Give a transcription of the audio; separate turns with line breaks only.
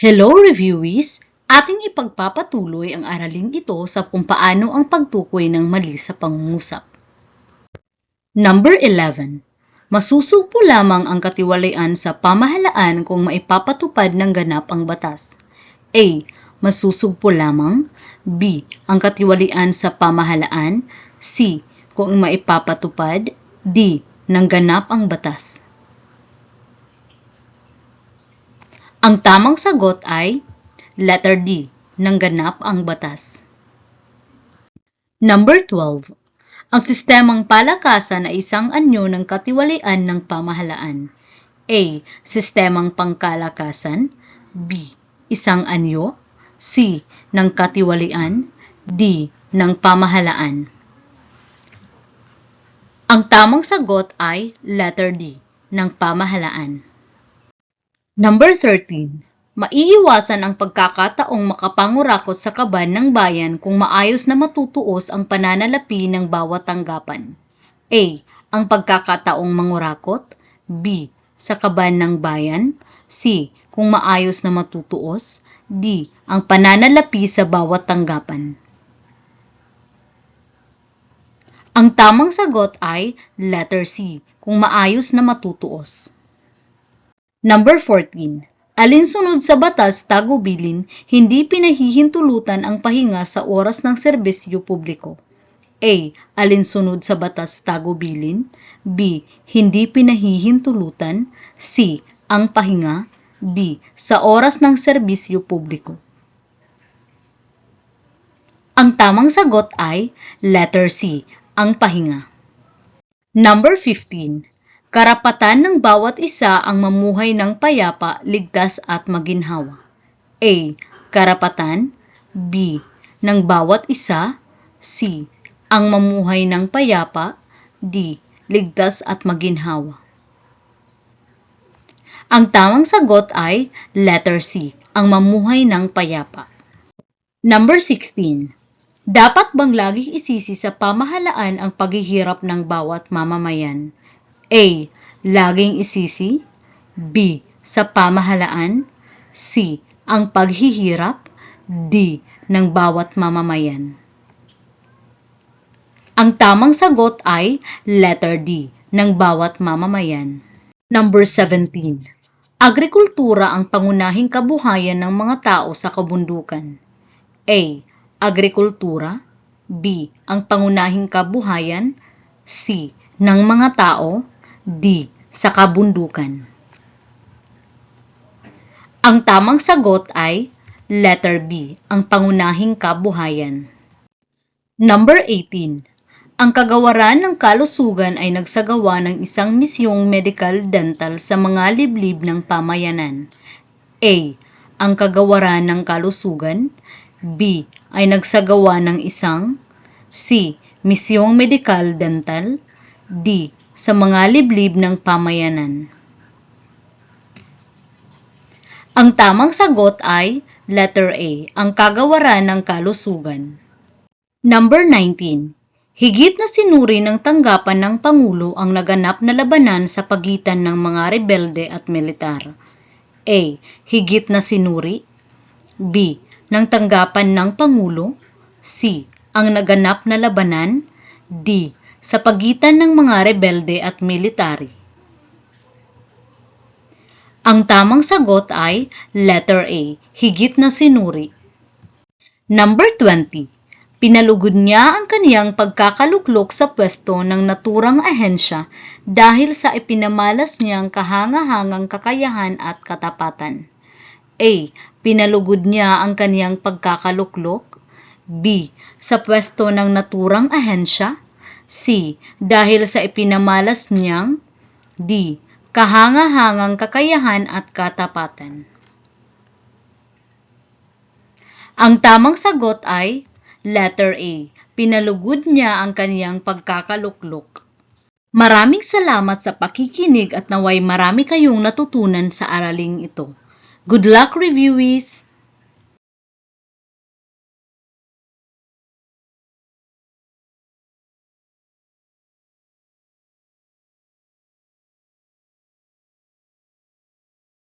Hello reviewees! Ating ipagpapatuloy ang araling ito sa kung paano ang pagtukoy ng mali sa pangungusap. Number 11. Masusugpo lamang ang katiwalian sa pamahalaan kung maipapatupad ng ganap ang batas. A. Masusugpo lamang. B. Ang katiwalian sa pamahalaan. C. Kung maipapatupad. D. Nang ganap ang batas. Ang tamang sagot ay letter D, nang ganap ang batas. Number 12. Ang sistemang palakasan ay isang anyo ng katiwalian ng pamahalaan. A. Sistemang pangkalakasan. B. Isang anyo. C. Ng katiwalian. D. Ng pamahalaan. Ang tamang sagot ay letter D, ng pamahalaan. Number 13. Maiiwasan ang pagkakataong makapangurakot sa kaban ng bayan kung maayos na matutuos ang pananalapi ng bawat tanggapan. A. Ang pagkakataong mangurakot. B. Sa kaban ng bayan. C. Kung maayos na matutuos. D. Ang pananalapi sa bawat tanggapan. Ang tamang sagot ay letter C. Kung maayos na matutuos. Number 14. Alinsunod sa batas tagubilin, hindi pinahihintulutan ang pahinga sa oras ng serbisyo publiko. A. Alinsunod sa batas tagubilin. B. Hindi pinahihintulutan. C. Ang pahinga. D. Sa oras ng serbisyo publiko. Ang tamang sagot ay letter C. Ang pahinga. Number 15. Karapatan ng bawat isa ang mamuhay ng payapa, ligtas at maginhawa. A. Karapatan B. Ng bawat isa C. Ang mamuhay ng payapa D. Ligtas at maginhawa. Ang tamang sagot ay letter C. Ang mamuhay ng payapa. Number 16. Dapat bang laging isisi sa pamahalaan ang paghihirap ng bawat mamamayan? A. Laging isisi. B. Sa pamahalaan. C. Ang paghihirap. D. Ng bawat mamamayan. Ang tamang sagot ay letter D. Ng bawat mamamayan. Number 17. Agrikultura ang pangunahing kabuhayan ng mga tao sa kabundukan. A. Agrikultura. B. Ang pangunahing kabuhayan. C. Ng mga tao. D. Sa kabundukan. Ang tamang sagot ay letter B. Ang pangunahing kabuhayan. Number 18. Ang kagawaran ng kalusugan ay nagsagawa ng isang misyong medical-dental sa mga liblib ng pamayanan. A. Ang kagawaran ng kalusugan. B. Ay nagsagawa ng isang C. Misyong medical-dental. D. Sa mga liblib ng pamayanan. Ang tamang sagot ay letter A. Ang kagawaran ng kalusugan. Number 19. Higit na sinuri ng tanggapan ng Pangulo ang naganap na labanan sa pagitan ng mga rebelde at militar. A. Higit na sinuri. B. Ng tanggapan ng Pangulo. C. Ang naganap na labanan. D. Sa pagitan ng mga rebelde at military. Ang tamang sagot ay letter A. Higit na sinuri. Number 20. Pinalugod niya ang kaniyang pagkakaluklok sa pwesto ng naturang ahensya dahil sa ipinamalas niyang kahangahangang kakayahan at katapatan. A. Pinalugod niya ang kaniyang pagkakaluklok. B. Sa pwesto ng naturang ahensya. C. Dahil sa ipinamalas niyang. D. Kahangahangang kakayahan at katapatan. Ang tamang sagot ay Letter A. Pinalugod niya ang kaniyang pagkakaluklok. Maraming salamat sa pakikinig at naway marami kayong natutunan sa araling ito. Good luck, reviewees!